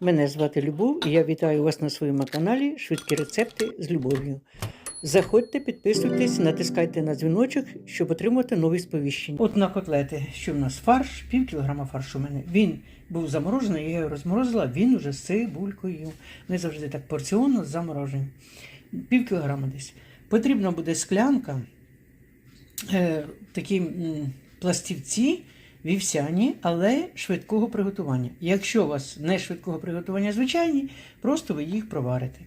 Мене звати Любов і я вітаю вас на своєму каналі Швидкі рецепти з любов'ю. Заходьте, підписуйтесь, натискайте на дзвіночок, щоб отримати нові сповіщення. От на котлети, що в нас фарш, пів кілограма фаршу у мене. Він був заморожений, я його розморозила, він уже з цибулькою. Не завжди так порціонно з. Пів кілограма десь. Потрібна буде склянка, е, такі м, пластівці вівсяні, але швидкого приготування. Якщо у вас не швидкого приготування звичайні, просто ви їх проварите.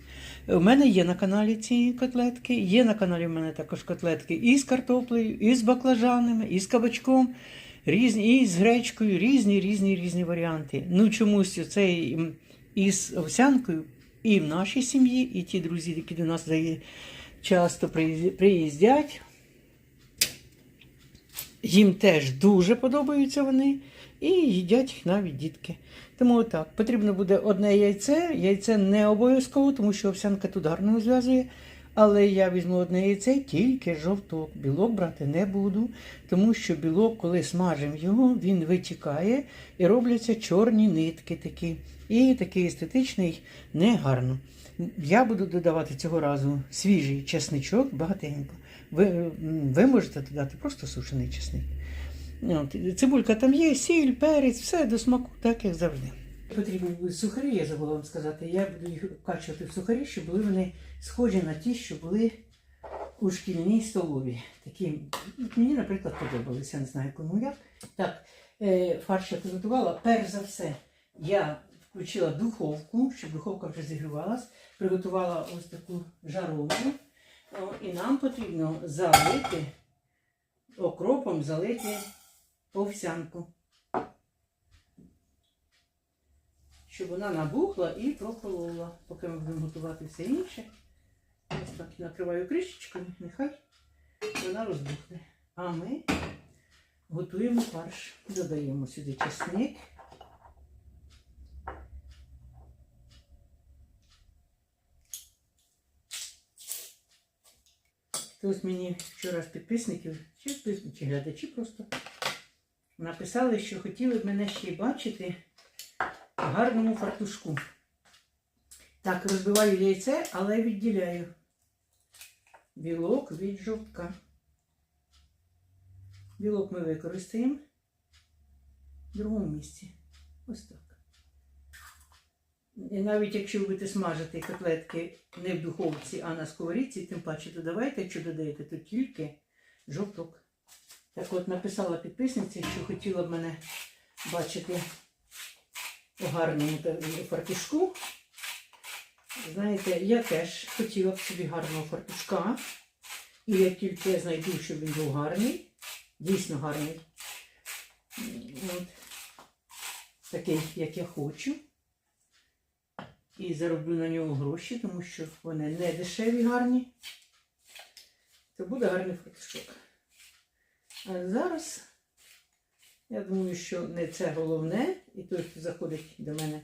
У мене є на каналі ці котлетки, є на каналі в мене також котлетки і з картоплею, і з баклажанами, і з кабачком, різні, і з гречкою, різні, різні, різні варіанти. Ну, чомусь цей із овсянкою і в нашій сім'ї, і ті друзі, які до нас часто приїзд- приїздять, їм теж дуже подобаються вони і їдять їх навіть дітки. Тому так, потрібно буде одне яйце. Яйце не обов'язково, тому що овсянка тут гарно зв'язує. Але я візьму одне яйце, тільки жовток. Білок брати не буду, тому що білок, коли смажимо його, він витікає і робляться чорні нитки такі. І такий естетичний негарно. Я буду додавати цього разу свіжий чесничок багатенько. Ви, ви можете додати просто сушений чесник. От, цибулька там є, сіль, перець, все до смаку, так як завжди. Потрібні сухарі, я забула вам сказати. Я буду їх вкачувати в сухарі, щоб були вони схожі на ті, що були у шкільній столові. Такі, мені, наприклад, подобалися, не знаю кому як. Так, е, фарш я приготувала. Перш за все, я включила духовку, щоб духовка вже зігрівалась. Приготувала ось таку жаровню. І нам потрібно залити окропом залити овсянку. Щоб вона набухла і прохолола, поки ми будемо готувати все інше. Ось так накриваю кришечкою, нехай вона розбухне. А ми готуємо фарш. Додаємо сюди чесник. Хтось мені вчора з підписників, чи чи глядачі просто написали, що хотіли б мене ще й бачити в гарному фартушку. Так, розбиваю яйце, але відділяю білок від жовтка. Білок ми використаємо в другому місці. Ось так. І навіть якщо ви будете смажити котлетки не в духовці, а на сковорідці, тим паче додавайте, якщо додаєте, то тільки жовток. Так от написала підписниця, що хотіла б мене бачити у гарному фартушку. Знаєте, я теж хотіла б собі гарного фартушка. І як тільки я знайду, щоб він був гарний, дійсно гарний, от, такий, як я хочу. І зароблю на нього гроші, тому що вони не дешеві гарні. То буде гарний фотошок. А зараз я думаю, що не це головне. І той, хто заходить до мене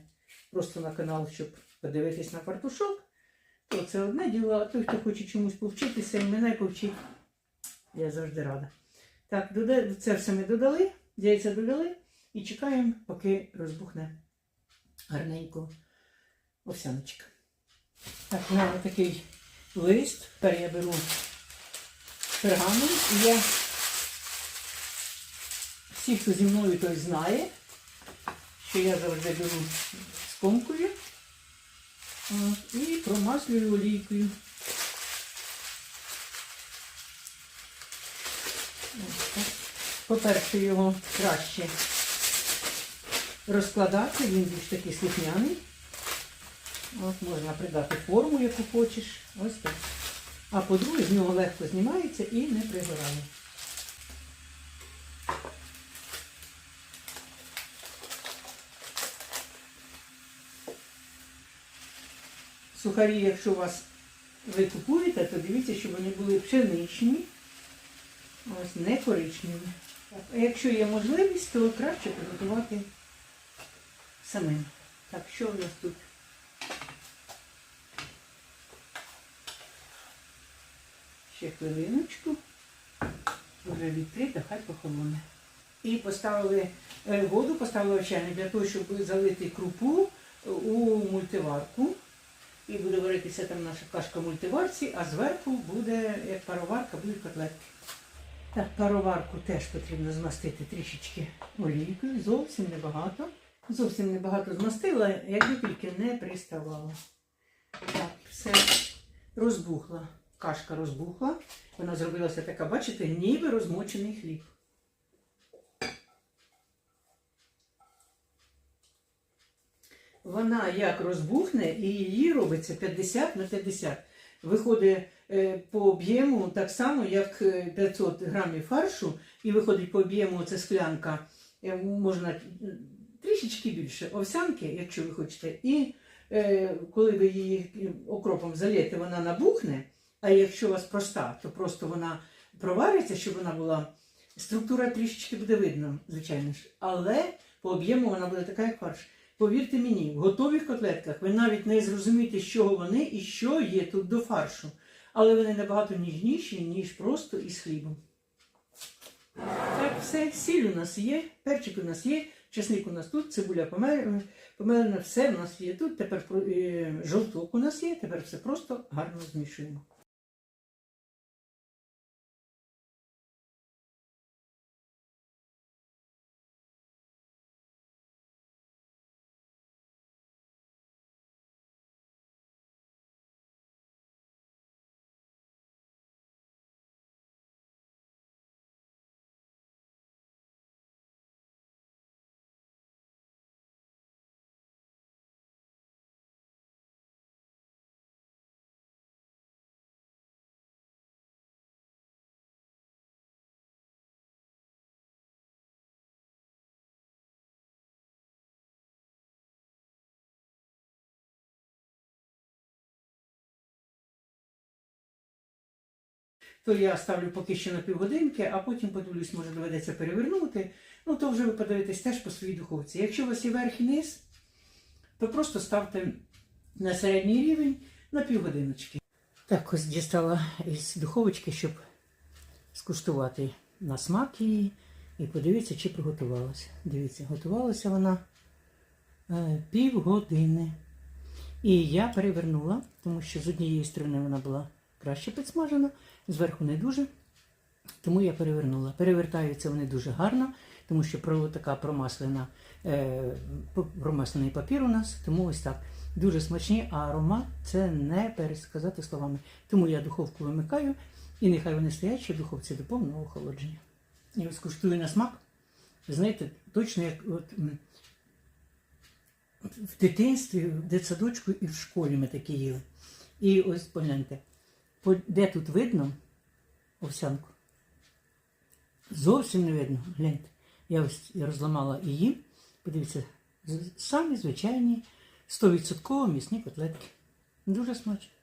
просто на канал, щоб подивитись на фартушок, то це одне діло, а той, хто хоче чомусь повчитися мене повчить, я завжди рада. Так, це все ми додали, яйця додали і чекаємо, поки розбухне гарненько овсяночка. Так, у мене такий лист. Тепер я беру пергамент я всі, хто зі мною той знає, що я завжди беру скомкою і промаслюю олійкою. По-перше, його краще розкладати, він більш такий слухняний. От можна придати форму, яку хочеш. Ось так. А по-друге, з нього легко знімається і не пригорає. Сухарі, якщо у вас ви купуєте, то дивіться, щоб вони були пшеничні, ось не коричневі. А якщо є можливість, то краще приготувати самим. Так, що в нас тут? Ще хвилиночку. Вже відкрита, хай похолоне. І поставили е, воду, поставили чайник для того, щоб залити крупу у мультиварку. І буде варитися там наша кашка в мультиварці, а зверху буде, як пароварка, будуть котлетки. Так, пароварку теж потрібно змастити трішечки олійкою, зовсім небагато. Зовсім небагато змастила, якби тільки не приставала. Так, все розбухла. Кашка розбухла. Вона зробилася така, бачите, ніби розмочений хліб. Вона як розбухне, і її робиться 50 на 50. Виходить е, по об'єму так само, як е, 500 грамів фаршу, і виходить по об'єму це склянка, е, можна е, трішечки більше овсянки, якщо ви хочете. І е, коли ви її окропом залієте, вона набухне. А якщо у вас проста, то просто вона провариться, щоб вона була. Структура трішечки буде видно, звичайно ж. Але по об'єму вона буде така, як фарш. Повірте мені, в готових котлетках ви навіть не зрозумієте, з чого вони і що є тут до фаршу. Але вони набагато ніжніші, ніж просто із хлібом. Так, все, сіль у нас є, перчик у нас є, чесник у нас тут, цибуля помелена, все у нас є тут. Тепер е, жовток у нас є, тепер все просто гарно змішуємо. То я ставлю поки що на півгодинки, а потім подивлюсь, може доведеться перевернути. Ну, то вже ви подивитесь теж по своїй духовці. Якщо у вас є верх і низ, то просто ставте на середній рівень на півгодиночки. Так, ось дістала із духовочки, щоб скуштувати на смак її і подивитися, чи приготувалася. Дивіться, готувалася вона е, півгодини. І я перевернула, тому що з однієї сторони вона була краще підсмажена, зверху не дуже. Тому я перевернула. Перевертаються вони дуже гарно, тому що про, така промаслена, е, промаслений папір у нас, тому ось так. Дуже смачні, а аромат це не пересказати словами. Тому я духовку вимикаю, і нехай вони стоять ще в духовці до повного охолодження. І ось куштую на смак. Знаєте, точно як от, в дитинстві, в дитсадочку і в школі ми такі їли. І ось погляньте, по- де тут видно овсянку? Зовсім не видно. Гляньте. Я ось розламала її. Подивіться, самі звичайні 100% м'ясні котлетки. Дуже смачно.